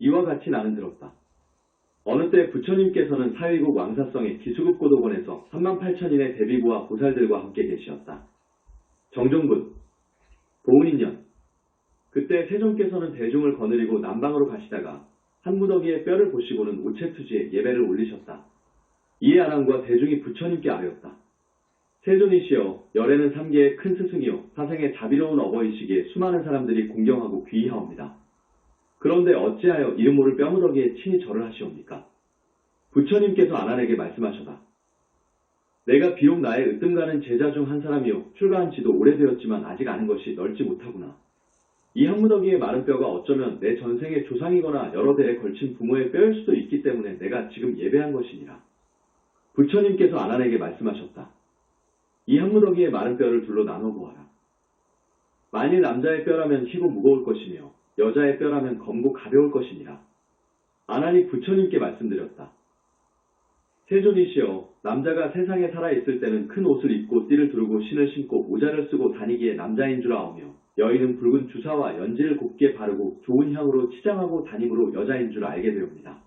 이와 같이 나는 들었다. 어느 때 부처님께서는 사위국 왕사성의 기수급 고도본에서 3만 8천인의 대비부와 보살들과 함께 계시었다. 정종분, 보은인년, 그때 세종께서는 대중을 거느리고 남방으로 가시다가 한 무더기의 뼈를 보시고는 우체투지에 예배를 올리셨다. 이에 아랑과 대중이 부처님께 아뢰었다. 세존이시여 열애는 삼계의 큰 스승이요 사생의 자비로운 어버이시기에 수많은 사람들이 공경하고 귀의하옵니다. 그런데 어찌하여 이름 모를 뼈무더기에 친히 절을 하시옵니까? 부처님께서 아란에게 말씀하셔다. 내가 비록 나의 으뜸가는 제자 중 한 사람이요 출가한 지도 오래되었지만 아직 아는 것이 넓지 못하구나. 이 한무더기의 마른 뼈가 어쩌면 내 전생의 조상이거나 여러 대에 걸친 부모의 뼈일 수도 있기 때문에 내가 지금 예배한 것이니라. 부처님께서 아란에게 말씀하셨다. 이 한무더기의 마른 뼈를 둘로 나눠 보아라. 만일 남자의 뼈라면 희고 무거울 것이며 여자의 뼈라면 검고 가벼울 것이니라. 아난이 부처님께 말씀드렸다. 세존이시여, 남자가 세상에 살아있을 때는 큰 옷을 입고 띠를 두르고 신을 신고 모자를 쓰고 다니기에 남자인 줄 아오며 여인은 붉은 주사와 연지를 곱게 바르고 좋은 향으로 치장하고 다니므로 여자인 줄 알게 되옵니다.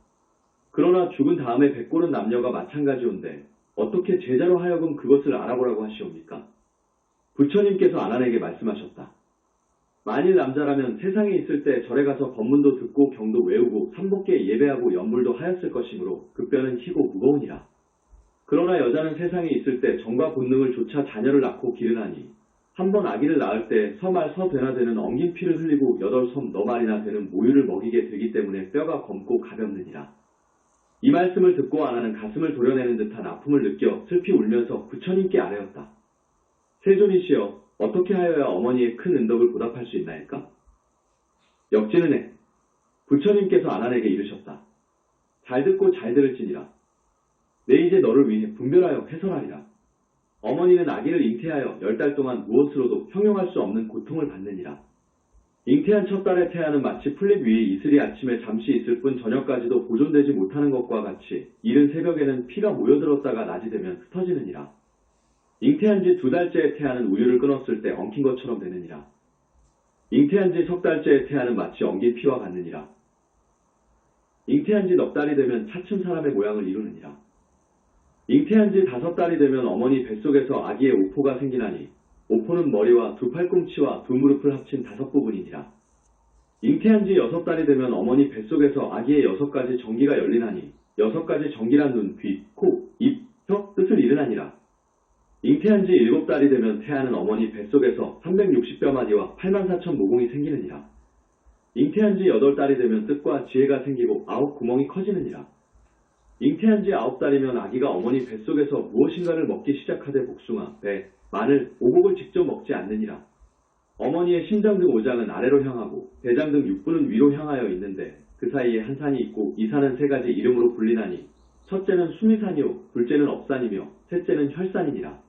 그러나 죽은 다음에 백골은 남녀가 마찬가지온데 어떻게 제자로 하여금 그것을 알아보라고 하시옵니까? 부처님께서 아난에게 말씀하셨다. 만일 남자라면 세상에 있을 때 절에 가서 법문도 듣고 경도 외우고 삼복계 예배하고 연불도 하였을 것이므로 그 뼈는 희고 무거우니라. 그러나 여자는 세상에 있을 때 정과 본능을 조차 자녀를 낳고 기르나니 한 번 아기를 낳을 때 서말 서되나 되는 엉긴 피를 흘리고 여덟 섬 너말이나 되는 모유를 먹이게 되기 때문에 뼈가 검고 가볍느니라. 이 말씀을 듣고 아나는 가슴을 도려내는 듯한 아픔을 느껴 슬피 울면서 부처님께 아뢰었다. 세존이시여 어떻게 하여야 어머니의 큰 은덕을 보답할 수 있나이까? 역지는 해. 부처님께서 아난에게 이르셨다. 잘 듣고 잘 들을지니라. 내 이제 너를 위해 분별하여 해설하리라. 어머니는 아기를 잉태하여 열 달 동안 무엇으로도 형용할 수 없는 고통을 받느니라. 잉태한 첫 달에 태아는 마치 풀잎 위에 이슬이 아침에 잠시 있을 뿐 저녁까지도 보존되지 못하는 것과 같이 이른 새벽에는 피가 모여들었다가 낮이 되면 흩어지느니라. 잉태한 지 두 달째의 태아는 우유를 끊었을 때 엉킨 것처럼 되느니라. 잉태한 지 석 달째의 태아는 마치 엉긴 피와 같느니라. 잉태한 지 넉 달이 되면 차츰 사람의 모양을 이루느니라. 잉태한 지 다섯 달이 되면 어머니 뱃속에서 아기의 오포가 생기나니 오포는 머리와 두 팔꿈치와 두 무릎을 합친 다섯 부분이니라. 잉태한 지 여섯 달이 되면 어머니 뱃속에서 아기의 여섯 가지 정기가 열리나니 여섯 가지 정기란 눈, 귀, 코, 입, 혀, 뜻을 이르나니라. 잉태한 지 일곱 달이 되면 태아는 어머니 뱃속에서 360뼈 마디와 8만 4천 모공이 생기느니라. 잉태한 지 여덟 달이 되면 뜻과 지혜가 생기고 아홉 구멍이 커지느니라. 잉태한 지 아홉 달이면 아기가 어머니 뱃속에서 무엇인가를 먹기 시작하되 복숭아, 배, 마늘, 오곡을 직접 먹지 않느니라. 어머니의 심장 등 오장은 아래로 향하고 대장 등 육부는 위로 향하여 있는데 그 사이에 한 산이 있고 이 산은 세 가지 이름으로 불리나니 첫째는 수미산이요 둘째는 업산이며 셋째는 혈산이니라.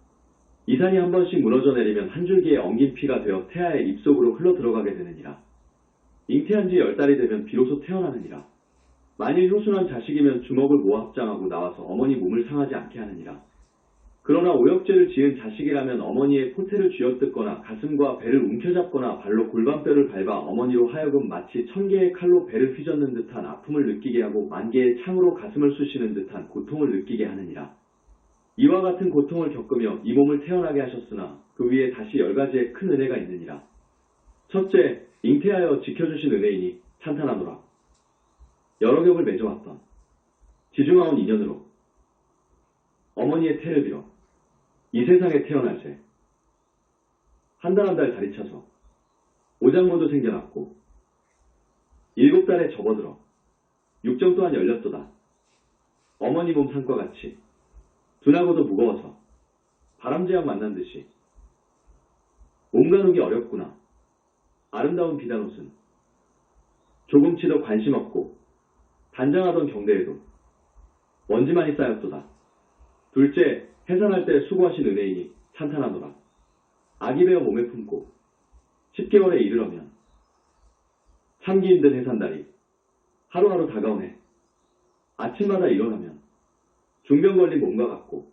이 산이 한 번씩 무너져 내리면 한 줄기의 엉긴 피가 되어 태아의 입속으로 흘러 들어가게 되느니라. 잉태한 지 열 달이 되면 비로소 태어나느니라. 만일 효순한 자식이면 주먹을 모아 합장하고 나와서 어머니 몸을 상하지 않게 하느니라. 그러나 오역죄를 지은 자식이라면 어머니의 포태를 쥐어뜯거나 가슴과 배를 움켜잡거나 발로 골반뼈를 밟아 어머니로 하여금 마치 천 개의 칼로 배를 휘젓는 듯한 아픔을 느끼게 하고 만 개의 창으로 가슴을 쑤시는 듯한 고통을 느끼게 하느니라. 이와 같은 고통을 겪으며 이 몸을 태어나게 하셨으나 그 위에 다시 열 가지의 큰 은혜가 있느니라. 첫째, 잉태하여 지켜주신 은혜이니 찬탄하노라. 여러 겹을 맺어왔던 지중하온 인연으로 어머니의 태를 빌어 이 세상에 태어날 새 한 달 한 달 다리 차서 오장모도 생겨났고 일곱 달에 접어들어 육정 또한 열렸도다. 어머니 몸 산과 같이 둔하고도 무거워서 바람제약 만난 듯이 몸 가누기 어렵구나. 아름다운 비단옷은 조금치도 관심 없고 단장하던 경대에도 먼지만이 쌓였도다. 둘째, 해산할 때 수고하신 은혜이니 찬탄하노라. 아기 베어 몸에 품고 10개월에 이르러면 참기 힘든 해산다리 하루하루 다가오네. 아침마다 일어나면 중병 걸린 몸과 같고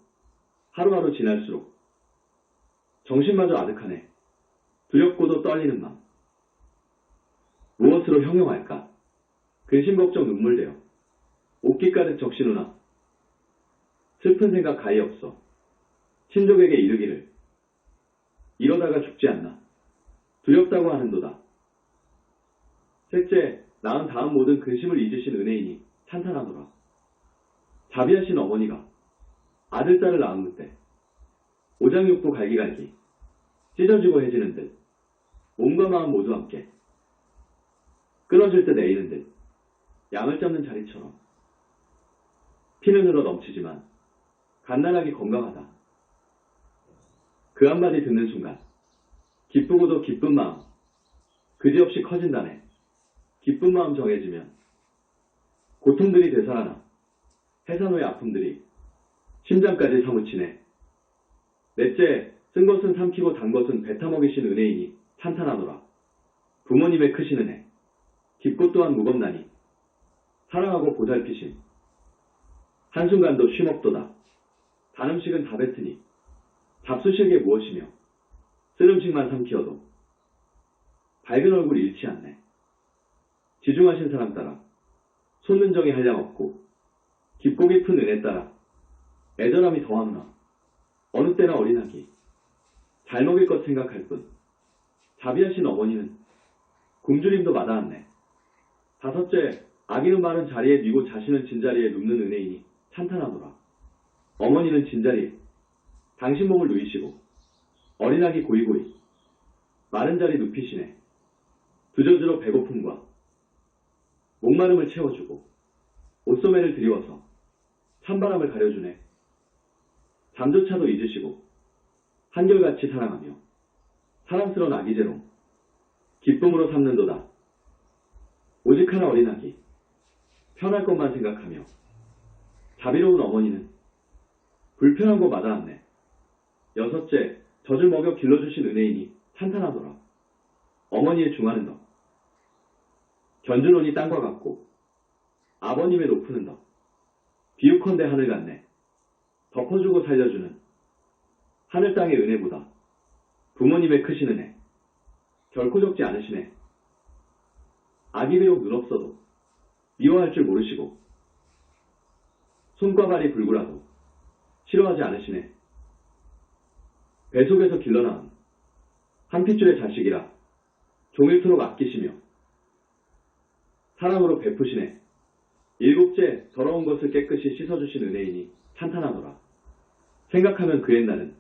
하루하루 지날수록 정신마저 아득하네. 두렵고도 떨리는 마음. 무엇으로 형용할까? 근심 걱정 눈물대요. 옷깃 가득 적시누나. 슬픈 생각 가히 없어. 친족에게 이르기를. 이러다가 죽지 않나. 두렵다고 하는도다. 셋째, 낳은 다음 모든 근심을 잊으신 은혜이니 찬탄하노라. 자비하신 어머니가 아들, 딸을 낳은 그때 오장육부 갈기갈기 찢어지고 해지는 듯 몸과 마음 모두 함께 끊어질 때 내리는 듯 양을 잡는 자리처럼 피는 흘러 넘치지만 갓난하게 건강하다. 그 한마디 듣는 순간 기쁘고도 기쁜 마음 그지없이 커진다네. 기쁜 마음 정해지면 고통들이 되살아나 해산후의 아픔들이 심장까지 사무치네. 넷째, 쓴 것은 삼키고 단 것은 뱉어 먹이신 은혜이니 찬탄하노라. 부모님의 크신 은혜, 깊고 또한 무겁나니 사랑하고 보살피심. 한순간도 쉼없도다. 단 음식은 다 뱉으니 잡수실게 무엇이며 쓴 음식만 삼키어도 밝은 얼굴 잃지 않네. 지중하신 사람 따라 손는 정이 한량 없고 깊고 깊은 은혜 따라 애절함이 더하노라. 어느 때나 어린 아기 잘 먹일 것 생각할 뿐 자비하신 어머니는 굶주림도 마다않네. 다섯째, 아기는 마른 자리에 뉘고 자신은 진자리에 눕는 은혜이니 찬탄하노라. 어머니는 진자리에 당신 몸을 누이시고 어린아기 고이고이 마른 자리 눕히시네. 두저주로 배고픔과 목마름을 채워주고 옷소매를 드리워서 찬바람을 가려주네. 잠조차도 잊으시고 한결같이 사랑하며 사랑스러운 아기 제로 기쁨으로 삼는도다. 오직 하나 어린 아기 편할 것만 생각하며 자비로운 어머니는 불편한 거 마다않네. 여섯째, 젖을 먹여 길러주신 은혜이니 탄탄하더라. 어머니의 중하는 덕. 견주론이 땅과 같고 아버님의 높으는 덕. 비유컨대 하늘 같네. 덮어주고 살려주는 하늘 땅의 은혜보다 부모님의 크신 은혜 결코 적지 않으시네. 아기 비록 눈 없어도 미워할 줄 모르시고 손과 발이 불구라도 싫어하지 않으시네. 배 속에서 길러나온 한 핏줄의 자식이라 종일토록 아끼시며 사랑으로 베푸시네. 일곱째 더러운 것을 깨끗이 씻어주신 은혜이니 찬탄하노라. 생각하면 그 옛날은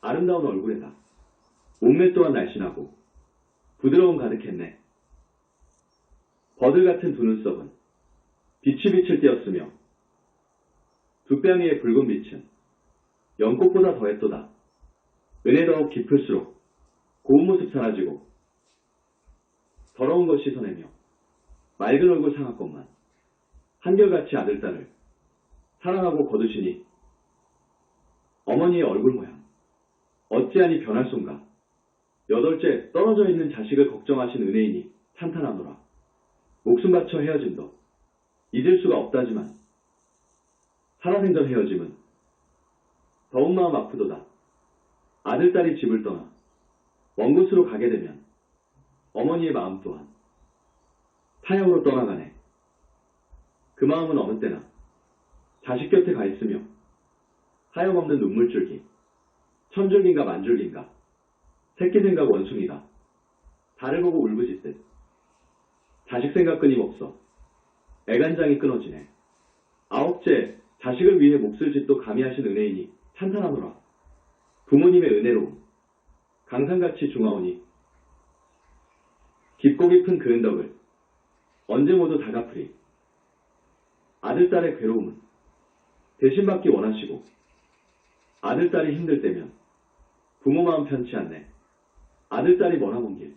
아름다운 얼굴에다 몸매 또한 날씬하고 부드러움 가득했네. 버들 같은 두 눈썹은 빛이 빛을 띄었으며 두 뺨위의 붉은 빛은 연꽃보다 더했도다. 은혜 더욱 깊을수록 고운 모습 사라지고 더러운 것 씻어내며 맑은 얼굴 상하것만 한결같이 아들, 딸을 사랑하고 거두시니 어머니의 얼굴 모양 어찌하니 변할 순가 여덟째 떨어져 있는 자식을 걱정하신 은혜이니 찬탄하노라 목숨 바쳐 헤어짐도 잊을 수가 없다지만 살아생전 헤어짐은 더운 마음 아프도다 아들, 딸이 집을 떠나 먼 곳으로 가게 되면 어머니의 마음 또한 타향으로 떠나가네. 그 마음은 어느 때나 자식 곁에 가 있으며 하염없는 눈물줄기, 천줄기인가 만줄기인가, 새끼 생각 원숭이가 달을 보고 울부짖듯 자식 생각 끊임없어 애간장이 끊어지네. 아홉째, 자식을 위해 몫을 짓도 감히 하신 은혜이니 찬탄하노라. 부모님의 은혜로 강산같이 중하오니 깊고 깊은 그 은덕을 언제 모두 다 갚으리. 아들, 딸의 괴로움은 대신받기 원하시고 아들, 딸이 힘들 때면 부모 마음 편치 않네. 아들, 딸이 머나먼 길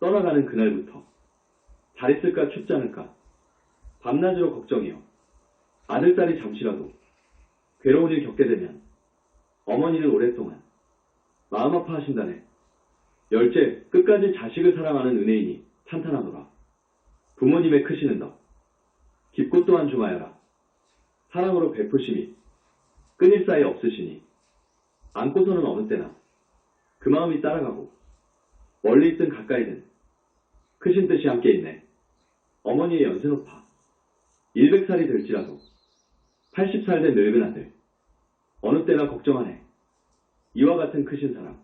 떠나가는 그날부터 잘 있을까 춥지 않을까 밤낮으로 걱정이요. 아들, 딸이 잠시라도 괴로운 일 겪게 되면 어머니는 오랫동안 마음 아파하신다네. 열째, 끝까지 자식을 사랑하는 은혜이니 찬탄하노라. 부모님의 크시는 덕, 깊고 또한 중하여라. 사랑으로 베푸심이 끊일 사이 없으시니 안고서는 어느 때나 그 마음이 따라가고 멀리 있든 가까이든 크신 뜻이 함께 있네. 어머니의 연세 높아 100살이 될지라도 80살 된 늙은 아들 어느 때나 걱정하네. 이와 같은 크신 사람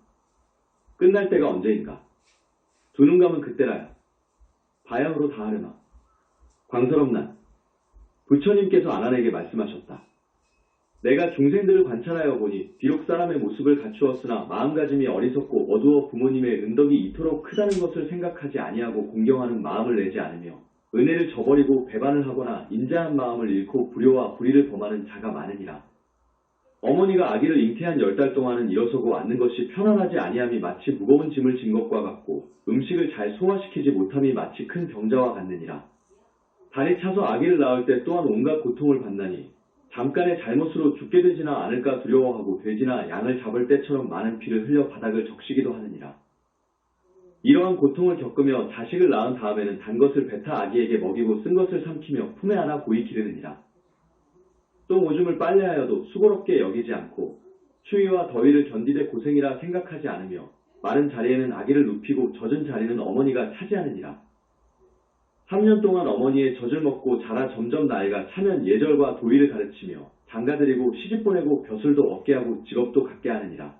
끝날 때가 언제인가 두 눈 감은 그때라야 바야흐로 다 하려나 광설업 난 부처님께서 아난에게 말씀하셨다. 내가 중생들을 관찰하여 보니 비록 사람의 모습을 갖추었으나 마음가짐이 어리석고 어두워 부모님의 은덕이 이토록 크다는 것을 생각하지 아니하고 공경하는 마음을 내지 않으며 은혜를 저버리고 배반을 하거나 인자한 마음을 잃고 불효와 불의를 범하는 자가 많으니라. 어머니가 아기를 잉태한 열 달 동안은 일어서고 앉는 것이 편안하지 아니함이 마치 무거운 짐을 진 것과 같고 음식을 잘 소화시키지 못함이 마치 큰 병자와 같느니라. 달이 차서 아기를 낳을 때 또한 온갖 고통을 받나니 잠깐의 잘못으로 죽게 되지나 않을까 두려워하고 돼지나 양을 잡을 때처럼 많은 피를 흘려 바닥을 적시기도 하느니라. 이러한 고통을 겪으며 자식을 낳은 다음에는 단 것을 베타 아기에게 먹이고 쓴 것을 삼키며 품에 안아 고이 기르느니라. 또 오줌을 빨래하여도 수고롭게 여기지 않고 추위와 더위를 견디되 고생이라 생각하지 않으며 마른 자리에는 아기를 눕히고 젖은 자리는 어머니가 차지하느니라. 3년 동안 어머니의 젖을 먹고 자라 점점 나이가 차면 예절과 도의를 가르치며 장가드리고 시집 보내고 벼슬도 얻게 하고 직업도 갖게 하느니라.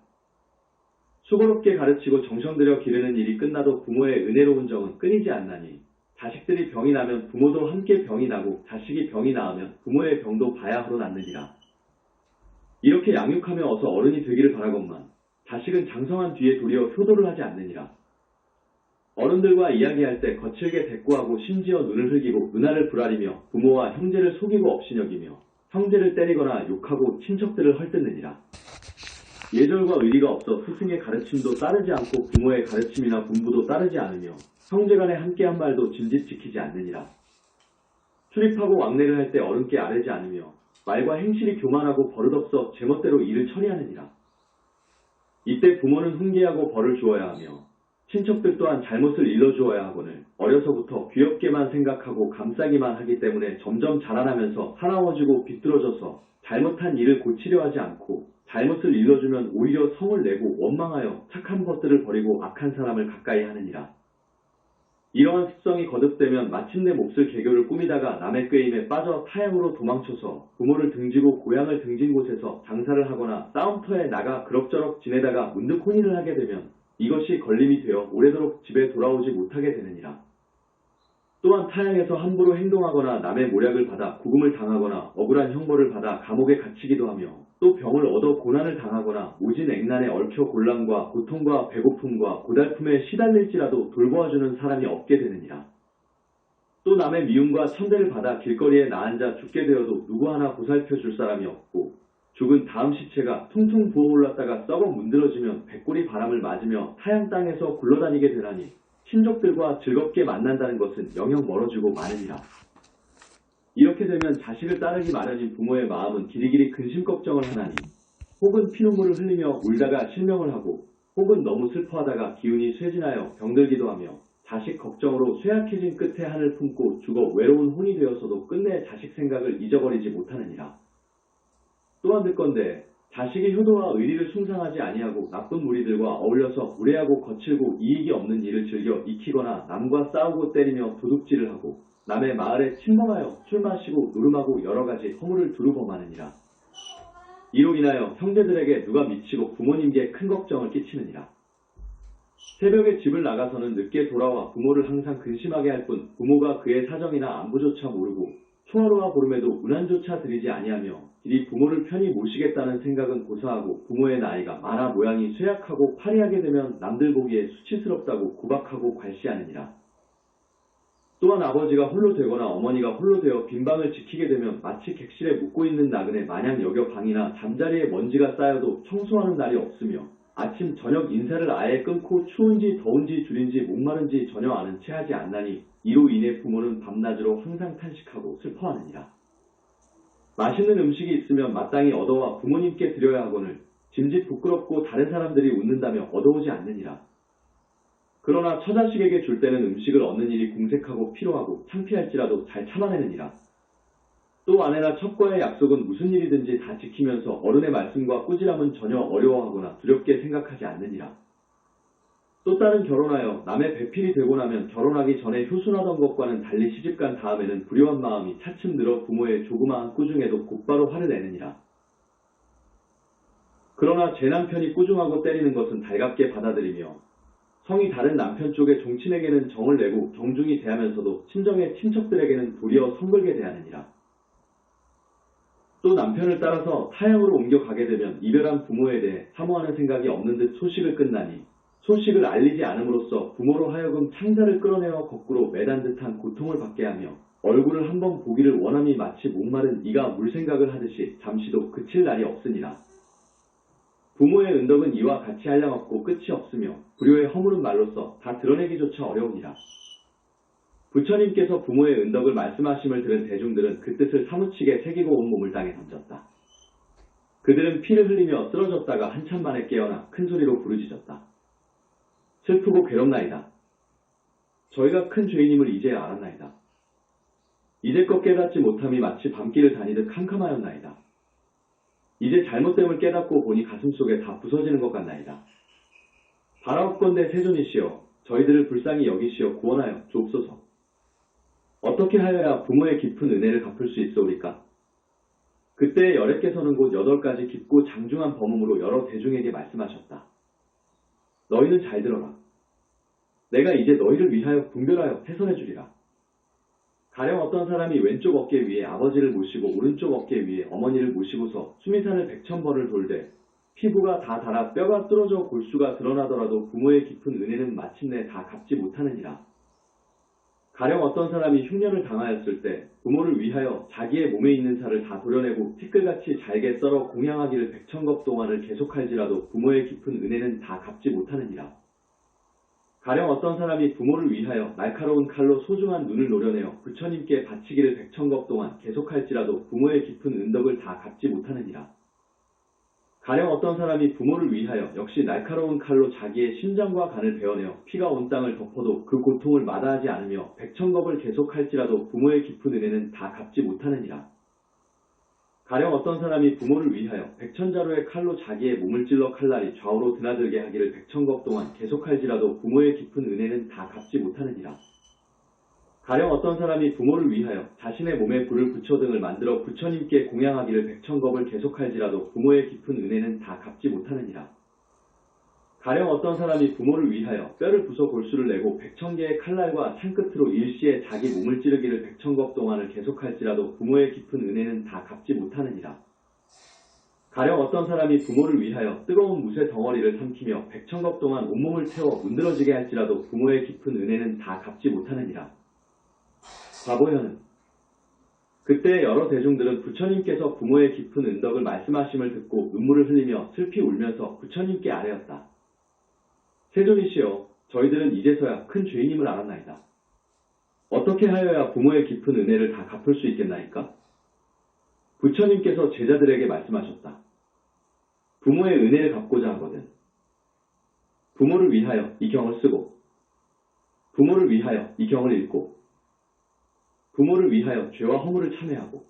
수고롭게 가르치고 정성 들여 기르는 일이 끝나도 부모의 은혜로운 정은 끊이지 않나니 자식들이 병이 나면 부모도 함께 병이 나고 자식이 병이 나으면 부모의 병도 바야흐로 낫느니라. 이렇게 양육하며 어서 어른이 되기를 바라건만 자식은 장성한 뒤에 도리어 효도를 하지 않느니라. 어른들과 이야기할 때 거칠게 대꾸하고 심지어 눈을 흘기고 은하를 부라리며 부모와 형제를 속이고 업신여기며 형제를 때리거나 욕하고 친척들을 헐뜯느니라. 예절과 의리가 없어 스승의 가르침도 따르지 않고 부모의 가르침이나 분부도 따르지 않으며 형제간에 함께한 말도 짐짓 지키지 않느니라. 출입하고 왕래를 할 때 어른께 아뢰지 않으며 말과 행실이 교만하고 버릇없어 제멋대로 일을 처리하느니라. 이때 부모는 훈계하고 벌을 주어야 하며 친척들 또한 잘못을 일러주어야 하거늘 어려서부터 귀엽게만 생각하고 감싸기만 하기 때문에 점점 자라나면서 사나워지고 비뚤어져서 잘못한 일을 고치려 하지 않고 잘못을 일러주면 오히려 성을 내고 원망하여 착한 것들을 버리고 악한 사람을 가까이 하느니라. 이러한 습성이 거듭되면 마침내 몹쓸 개교를 꾸미다가 남의 꾀임에 빠져 타향으로 도망쳐서 부모를 등지고 고향을 등진 곳에서 장사를 하거나 싸움터에 나가 그럭저럭 지내다가 문득 혼인을 하게 되면 이것이 걸림이 되어 오래도록 집에 돌아오지 못하게 되느니라. 또한 타향에서 함부로 행동하거나 남의 모략을 받아 구금을 당하거나 억울한 형벌을 받아 감옥에 갇히기도 하며 또 병을 얻어 고난을 당하거나 오진 액난에 얽혀 곤란과 고통과 배고픔과 고달픔에 시달릴지라도 돌보아주는 사람이 없게 되느니라. 또 남의 미움과 천대를 받아 길거리에 나앉아 죽게 되어도 누구 하나 보살펴 줄 사람이 없고 죽은 다음 시체가 퉁퉁 부어 올랐다가 썩어 문드러지면 백골이 바람을 맞으며 타양 땅에서 굴러다니게 되나니 친족들과 즐겁게 만난다는 것은 영영 멀어지고 마느니라. 이렇게 되면 자식을 따르기 마련인 부모의 마음은 길이길이 근심 걱정을 하나니 혹은 피눈물을 흘리며 울다가 실명을 하고 혹은 너무 슬퍼하다가 기운이 쇠진하여 병들기도 하며 자식 걱정으로 쇠약해진 끝에 한을 품고 죽어 외로운 혼이 되어서도 끝내 자식 생각을 잊어버리지 못하느니라. 또한 듣건대 자식의 효도와 의리를 숭상하지 아니하고 나쁜 무리들과 어울려서 무례하고 거칠고 이익이 없는 일을 즐겨 익히거나 남과 싸우고 때리며 도둑질을 하고 남의 마을에 침범하여 술 마시고 노름하고 여러 가지 허물을 두루 범하느니라. 이로 인하여 형제들에게 누가 미치고 부모님께 큰 걱정을 끼치느니라. 새벽에 집을 나가서는 늦게 돌아와 부모를 항상 근심하게 할 뿐 부모가 그의 사정이나 안부조차 모르고 총하루와 보름에도 운한조차 드리지 아니하며 이리 부모를 편히 모시겠다는 생각은 고사하고 부모의 나이가 마라 모양이 쇠약하고 파리하게 되면 남들 보기에 수치스럽다고 구박하고 괄시하느니라. 또한 아버지가 홀로 되거나 어머니가 홀로 되어 빈방을 지키게 되면 마치 객실에 묵고 있는 나그네 마냥 여겨 방이나 잠자리에 먼지가 쌓여도 청소하는 날이 없으며 아침 저녁 인사를 아예 끊고 추운지 더운지 줄인지 목마른지 전혀 아는 채 하지 않나니 이로 인해 부모는 밤낮으로 항상 탄식하고 슬퍼하느니라. 맛있는 음식이 있으면 마땅히 얻어와 부모님께 드려야 하거늘 짐짓 부끄럽고 다른 사람들이 웃는다며 얻어오지 않느니라. 그러나 처자식에게 줄 때는 음식을 얻는 일이 궁색하고 피로하고 창피할지라도 잘 참아내느니라. 또 아내나 첩과의 약속은 무슨 일이든지 다 지키면서 어른의 말씀과 꾸지람은 전혀 어려워하거나 두렵게 생각하지 않느니라. 또 다른 결혼하여 남의 배필이 되고 나면 결혼하기 전에 효순하던 것과는 달리 시집간 다음에는 불효한 마음이 차츰 늘어 부모의 조그마한 꾸중에도 곧바로 화를 내느니라. 그러나 제 남편이 꾸중하고 때리는 것은 달갑게 받아들이며 성이 다른 남편 쪽의 종친에게는 정을 내고 경중히 대하면서도 친정의 친척들에게는 도리어 성글게 대하느니라. 또 남편을 따라서 타향으로 옮겨가게 되면 이별한 부모에 대해 사모하는 생각이 없는 듯 소식을 끝나니 소식을 알리지 않음으로써 부모로 하여금 창자를 끌어내어 거꾸로 매단 듯한 고통을 받게 하며 얼굴을 한번 보기를 원함이 마치 목마른 이가 물 생각을 하듯이 잠시도 그칠 날이 없으니라. 부모의 은덕은 이와 같이 한량없고 끝이 없으며 불효의 허물은 말로써 다 드러내기조차 어려우니라. 부처님께서 부모의 은덕을 말씀하심을 들은 대중들은 그 뜻을 사무치게 새기고 온 몸을 땅에 던졌다. 그들은 피를 흘리며 쓰러졌다가 한참 만에 깨어나 큰 소리로 부르짖었다. 슬프고 괴롭나이다. 저희가 큰 죄인임을 이제야 알았나이다. 이제껏 깨닫지 못함이 마치 밤길을 다니듯 캄캄하였나이다. 이제 잘못됨을 깨닫고 보니 가슴속에 다 부서지는 것 같나이다. 바라옵건대 세존이시여 저희들을 불쌍히 여기시어 구원하여 주옵소서. 어떻게 하여야 부모의 깊은 은혜를 갚을 수 있어오리까? 그때 여래께서는 곧 여덟 가지 깊고 장중한 범음으로 여러 대중에게 말씀하셨다. 너희는 잘 들어라. 내가 이제 너희를 위하여 분별하여 해선해 주리라. 가령 어떤 사람이 왼쪽 어깨 위에 아버지를 모시고 오른쪽 어깨 위에 어머니를 모시고서 수미산을 백천번을 돌되 피부가 다 닳아 뼈가 뚫어져 골수가 드러나더라도 부모의 깊은 은혜는 마침내 다 갚지 못하느니라. 가령 어떤 사람이 흉년을 당하였을 때 부모를 위하여 자기의 몸에 있는 살을 다 도려내고 티끌같이 잘게 썰어 공양하기를 백천겁 동안을 계속할지라도 부모의 깊은 은혜는 다 갚지 못하느니라. 가령 어떤 사람이 부모를 위하여 날카로운 칼로 소중한 눈을 노려내어 부처님께 바치기를 백천겁 동안 계속할지라도 부모의 깊은 은덕을 다 갚지 못하느니라. 가령 어떤 사람이 부모를 위하여 역시 날카로운 칼로 자기의 심장과 간을 베어내어 피가 온 땅을 덮어도 그 고통을 마다하지 않으며 백천겁을 계속할지라도 부모의 깊은 은혜는 다 갚지 못하느니라. 가령 어떤 사람이 부모를 위하여 백천자루의 칼로 자기의 몸을 찔러 칼날이 좌우로 드나들게 하기를 백천겁 동안 계속할지라도 부모의 깊은 은혜는 다 갚지 못하느니라. 가령 어떤 사람이 부모를 위하여 자신의 몸에 불을 붙여 등을 만들어 부처님께 공양하기를 백천겁을 계속할지라도 부모의 깊은 은혜는 다 갚지 못하느니라. 가령 어떤 사람이 부모를 위하여 뼈를 부숴 골수를 내고 백천개의 칼날과 창끝으로 일시에 자기 몸을 찌르기를 백천겁 동안을 계속할지라도 부모의 깊은 은혜는 다 갚지 못하느니라. 가령 어떤 사람이 부모를 위하여 뜨거운 무쇠 덩어리를 삼키며 백천겁 동안 온몸을 태워 문드러지게 할지라도 부모의 깊은 은혜는 다 갚지 못하느니라. 과보현은 그때 여러 대중들은 부처님께서 부모의 깊은 은덕을 말씀하심을 듣고 눈물을 흘리며 슬피 울면서 부처님께 아뢰었다. 세존이시여 저희들은 이제서야 큰 죄인임을 알았나이다. 어떻게 하여야 부모의 깊은 은혜를 다 갚을 수 있겠나이까? 부처님께서 제자들에게 말씀하셨다. 부모의 은혜를 갚고자 하거든. 부모를 위하여 이 경을 쓰고, 부모를 위하여 이 경을 읽고, 부모를 위하여 죄와 허물을 참회하고,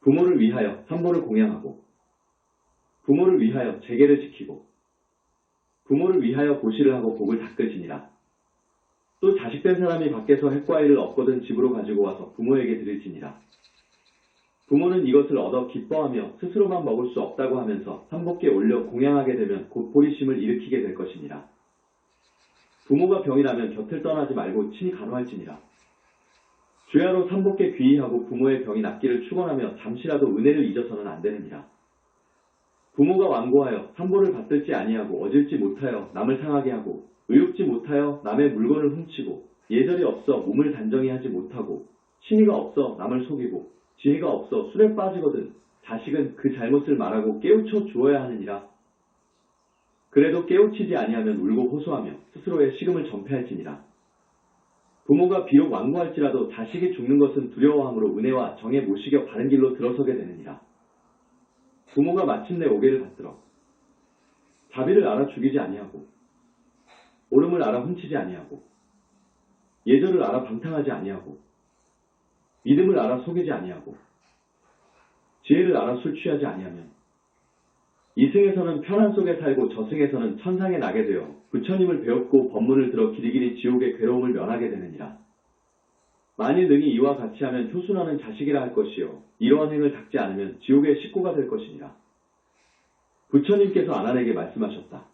부모를 위하여 삼보를 공양하고, 부모를 위하여 재계를 지키고, 부모를 위하여 고시를 하고 복을 닦을지니라. 또 자식된 사람이 밖에서 핵과일을 얻거든 집으로 가지고 와서 부모에게 드릴지니라. 부모는 이것을 얻어 기뻐하며 스스로만 먹을 수 없다고 하면서 삼복에 올려 공양하게 되면 곧 보리심을 일으키게 될 것이니라. 부모가 병이 나면 곁을 떠나지 말고 친히 간호할지니라. 주야로 삼복에 귀의하고 부모의 병이 낫기를 축원하며 잠시라도 은혜를 잊어서는 안 되느니라. 부모가 완고하여 삼보를 받들지 아니하고 얻을지 못하여 남을 상하게 하고 의롭지 못하여 남의 물건을 훔치고 예절이 없어 몸을 단정히 하지 못하고 신의가 없어 남을 속이고 지혜가 없어 술에 빠지거든 자식은 그 잘못을 말하고 깨우쳐 주어야 하느니라. 그래도 깨우치지 아니하면 울고 호소하며 스스로의 식음을 전폐할지니라. 부모가 비록 완고할지라도 자식이 죽는 것은 두려워함으로 은혜와 정에 모시겨 바른 길로 들어서게 되느니라. 부모가 마침내 오게를 받들어 자비를 알아 죽이지 아니하고 옳음을 알아 훔치지 아니하고 예절을 알아 방탕하지 아니하고 믿음을 알아 속이지 아니하고 지혜를 알아 술 취하지 아니하면 이승에서는 편안 속에 살고 저승에서는 천상에 나게 되어 부처님을 배웠고 법문을 들어 길이길이 지옥의 괴로움을 면하게 되느니라. 만일 능히 이와 같이 하면 효순하는 자식이라 할 것이요. 이러한 행을 닦지 않으면 지옥의 식구가 될 것이니라. 부처님께서 아난에게 말씀하셨다.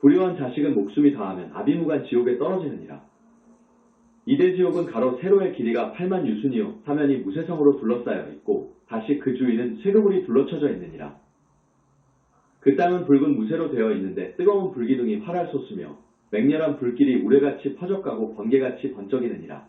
불효한 자식은 목숨이 다하면 아비무간 지옥에 떨어지느니라. 이대 지옥은 가로 세로의 길이가 8만 유순이요 사면이 무쇠성으로 둘러싸여 있고 다시 그 주위는 쇠그물이 둘러쳐져 있느니라. 그 땅은 붉은 무쇠로 되어 있는데 뜨거운 불기둥이 활활 솟으며 맹렬한 불길이 우레같이 퍼져가고 번개같이 번쩍이느니라.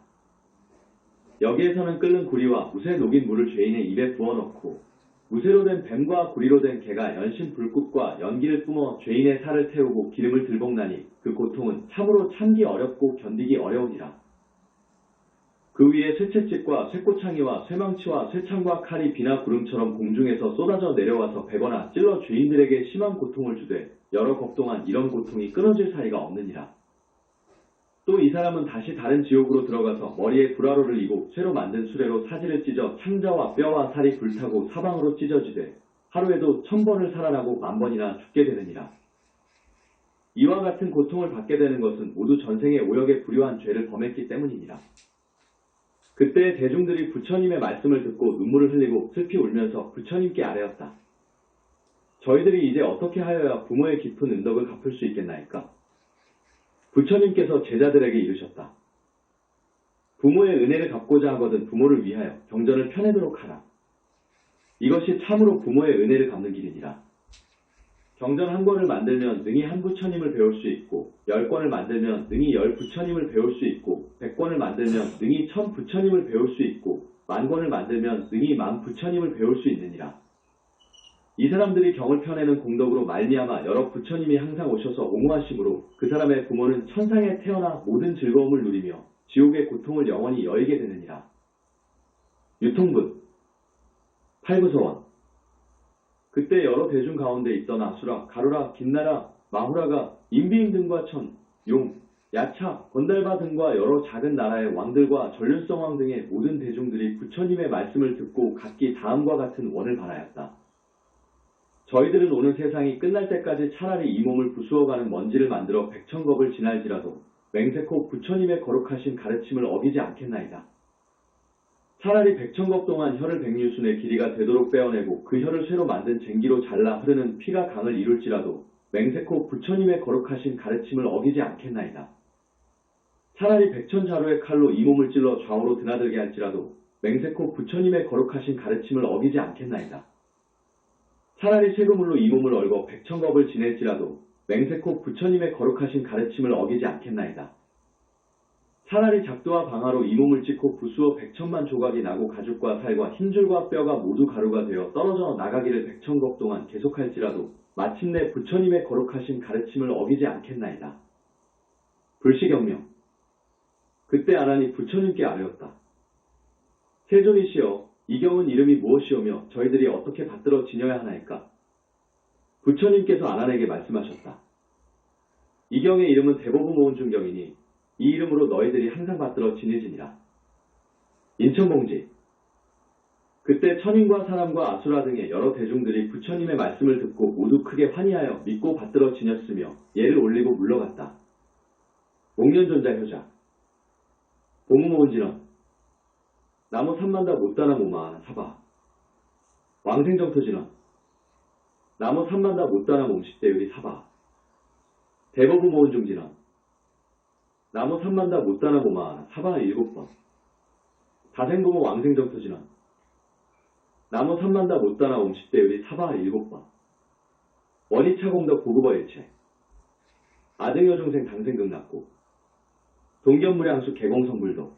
여기에서는 끓는 구리와 무쇠 녹인 물을 죄인의 입에 부어넣고 무쇠로 된 뱀과 구리로 된 개가 연신 불꽃과 연기를 뿜어 죄인의 살을 태우고 기름을 들볶나니 그 고통은 참으로 참기 어렵고 견디기 어려우니라. 그 위에 쇠채찍과 쇠꼬창이와 쇠망치와 쇠창과 칼이 비나 구름처럼 공중에서 쏟아져 내려와서 베거나 찔러 죄인들에게 심한 고통을 주되 여러 법 동안 이런 고통이 끊어질 사이가 없느니라. 또 이 사람은 다시 다른 지옥으로 들어가서 머리에 불화로를 이고 쇠로 만든 수레로 사지를 찢어 창자와 뼈와 살이 불타고 사방으로 찢어지되 하루에도 천 번을 살아나고 만 번이나 죽게 되느니라. 이와 같은 고통을 받게 되는 것은 모두 전생의 오역의 불효한 죄를 범했기 때문이니라. 그때 대중들이 부처님의 말씀을 듣고 눈물을 흘리고 슬피 울면서 부처님께 아뢰었다. 저희들이 이제 어떻게 하여야 부모의 깊은 은덕을 갚을 수 있겠나이까? 부처님께서 제자들에게 이르셨다. 부모의 은혜를 갚고자 하거든 부모를 위하여 경전을 펴내도록 하라. 이것이 참으로 부모의 은혜를 갚는 길이니라. 경전 한 권을 만들면 능히 한 부처님을 배울 수 있고, 열 권을 만들면 능히 열 부처님을 배울 수 있고, 백 권을 만들면 능히 천 부처님을 배울 수 있고, 만 권을 만들면 능히 만 부처님을 배울 수 있느니라. 이 사람들이 경을 펴내는 공덕으로 말미암아 여러 부처님이 항상 오셔서 옹호하심으로 그 사람의 부모는 천상에 태어나 모든 즐거움을 누리며 지옥의 고통을 영원히 여의게 되느니라. 유통분 팔구서원 그때 여러 대중 가운데 있던 아수라, 가루라, 김나라, 마후라가 인비임 등과 천, 용, 야차, 건달바 등과 여러 작은 나라의 왕들과 전륜성왕 등의 모든 대중들이 부처님의 말씀을 듣고 각기 다음과 같은 원을 바라였다. 저희들은 오늘 세상이 끝날 때까지 차라리 이 몸을 부수어가는 먼지를 만들어 백천겁을 지날지라도 맹세코 부처님의 거룩하신 가르침을 어기지 않겠나이다. 차라리 백천겁 동안 혀를 백류순의 길이가 되도록 빼어내고 그 혀를 쇠로 만든 쟁기로 잘라 흐르는 피가 강을 이룰지라도 맹세코 부처님의 거룩하신 가르침을 어기지 않겠나이다. 차라리 백천자루의 칼로 이 몸을 찔러 좌우로 드나들게 할지라도 맹세코 부처님의 거룩하신 가르침을 어기지 않겠나이다. 차라리 세그물로 이 몸을 얼고 백천겁을 지낼지라도 맹세코 부처님의 거룩하신 가르침을 어기지 않겠나이다. 차라리 작두와 방아로 이 몸을 찍고 부수어 백천만 조각이 나고 가죽과 살과 흰줄과 뼈가 모두 가루가 되어 떨어져 나가기를 백천겁 동안 계속할지라도 마침내 부처님의 거룩하신 가르침을 어기지 않겠나이다. 불시경명 그때 아란이 부처님께 아뢰었다. 세존이시여 이 경은 이름이 무엇이오며 저희들이 어떻게 받들어 지녀야 하나이까? 부처님께서 아란에게 말씀하셨다. 이 경의 이름은 대법원 모은 중경이니 이 이름으로 너희들이 항상 받들어 지내지니라. 인천봉지. 그때 천인과 사람과 아수라 등의 여러 대중들이 부처님의 말씀을 듣고 모두 크게 환희하여 믿고 받들어 지녔으며 예를 올리고 물러갔다. 옥년존자 효자. 보무모은진원 나무 삼만다 못다나 모마 사바. 왕생정토진원 나무 삼만다 못다나 몽식대유리 사바. 대법부 모은중진원 나무 삼만다 못다나 모마 사바 일곱 번. 다생고모 왕생정토진원 나무 삼만다 못다나 옹식대유리 사바 일곱 번. 원이차공덕 고구버일체. 아등여중생 당생극 났고. 동견무량수 개공성불도